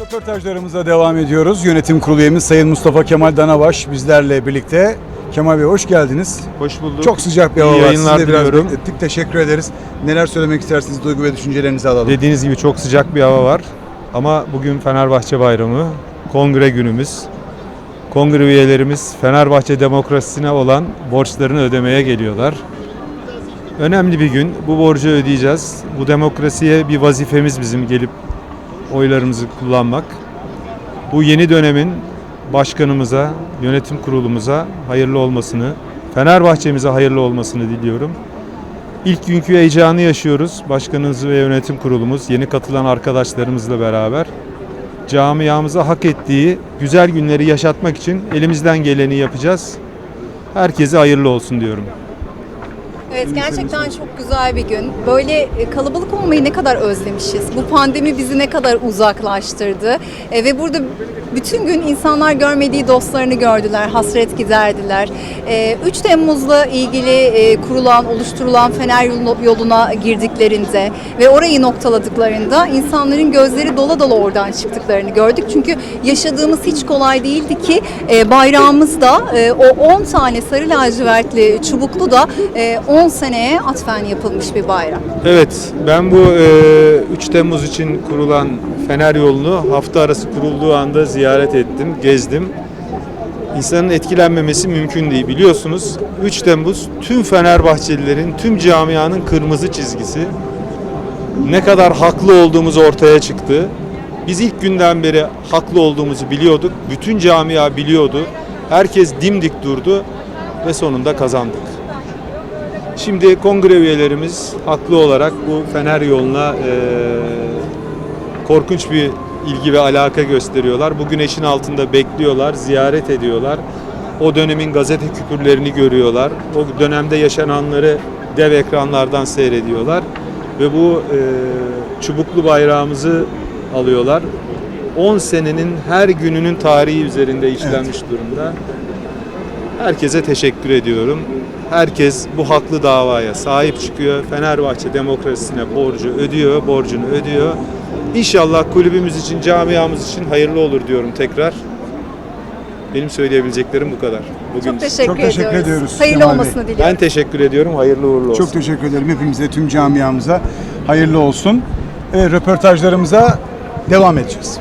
Röportajlarımıza devam ediyoruz. Yönetim kurulu üyemiz Sayın Mustafa Kemal Danabaş bizlerle birlikte. Kemal Bey hoş geldiniz. Hoş bulduk. Çok sıcak bir İyi hava var. yayınlar Sizi de biraz diliyorum. beklettik. Teşekkür ederiz. Neler söylemek istersiniz? Duygu ve düşüncelerinizi alalım. Dediğiniz gibi çok sıcak bir hava var. Ama bugün Fenerbahçe Bayramı, kongre günümüz. Kongre üyelerimiz Fenerbahçe demokrasisine olan borçlarını ödemeye geliyorlar. Önemli bir gün. Bu borcu ödeyeceğiz. Bu demokrasiye bir vazifemiz bizim gelip oylarımızı kullanmak. Bu yeni dönemin başkanımıza, yönetim kurulumuza hayırlı olmasını, Fenerbahçemize hayırlı olmasını diliyorum. İlk günkü heyecanı yaşıyoruz. Başkanımız ve yönetim kurulumuz yeni katılan arkadaşlarımızla beraber camiamıza hak ettiği güzel günleri yaşatmak için elimizden geleni yapacağız. Herkese hayırlı olsun diyorum. Evet gerçekten çok güzel bir gün. Böyle e, kalabalık olmayı ne kadar özlemişiz. Bu pandemi bizi ne kadar uzaklaştırdı. E, ve burada bütün gün insanlar görmediği dostlarını gördüler, hasret giderdiler. E, 3 Temmuz'la ilgili e, kurulan, oluşturulan Fener yolu- yoluna girdiklerinde ve orayı noktaladıklarında insanların gözleri dola dola oradan çıktıklarını gördük. Çünkü yaşadığımız hiç kolay değildi ki e, bayrağımız da e, o 10 tane sarı lacivertli çubuklu da e, 10 seneye atfen yapılmış bir bayrak. Evet, ben bu e, 3 Temmuz için kurulan Fener yolunu hafta arası kurulduğu anda ziyaret ettim, gezdim. İnsanın etkilenmemesi mümkün değil. Biliyorsunuz 3 Temmuz tüm Fenerbahçelilerin, tüm camianın kırmızı çizgisi. Ne kadar haklı olduğumuz ortaya çıktı. Biz ilk günden beri haklı olduğumuzu biliyorduk. Bütün camia biliyordu. Herkes dimdik durdu ve sonunda kazandık. Şimdi kongre üyelerimiz haklı olarak bu Fener yoluna eee, korkunç bir ilgi ve alaka gösteriyorlar. Bu güneşin altında bekliyorlar, ziyaret ediyorlar. O dönemin gazete küpürlerini görüyorlar. O dönemde yaşananları dev ekranlardan seyrediyorlar. Ve bu eee, çubuklu bayrağımızı alıyorlar. 10 senenin her gününün tarihi üzerinde işlenmiş durumda. Herkese teşekkür ediyorum. Herkes bu haklı davaya sahip çıkıyor. Fenerbahçe demokrasisine borcu ödüyor, borcunu ödüyor. İnşallah kulübümüz için, camiamız için hayırlı olur diyorum tekrar. Benim söyleyebileceklerim bu kadar. Bugün Çok teşekkür, Çok teşekkür ediyoruz. ediyoruz Hayırlı Kemal olmasını diliyorum. ben teşekkür ediyorum. Hayırlı uğurlu olsun. Çok teşekkür ederim. Hepimize, tüm camiamıza hayırlı olsun. Evet, röportajlarımıza devam edeceğiz.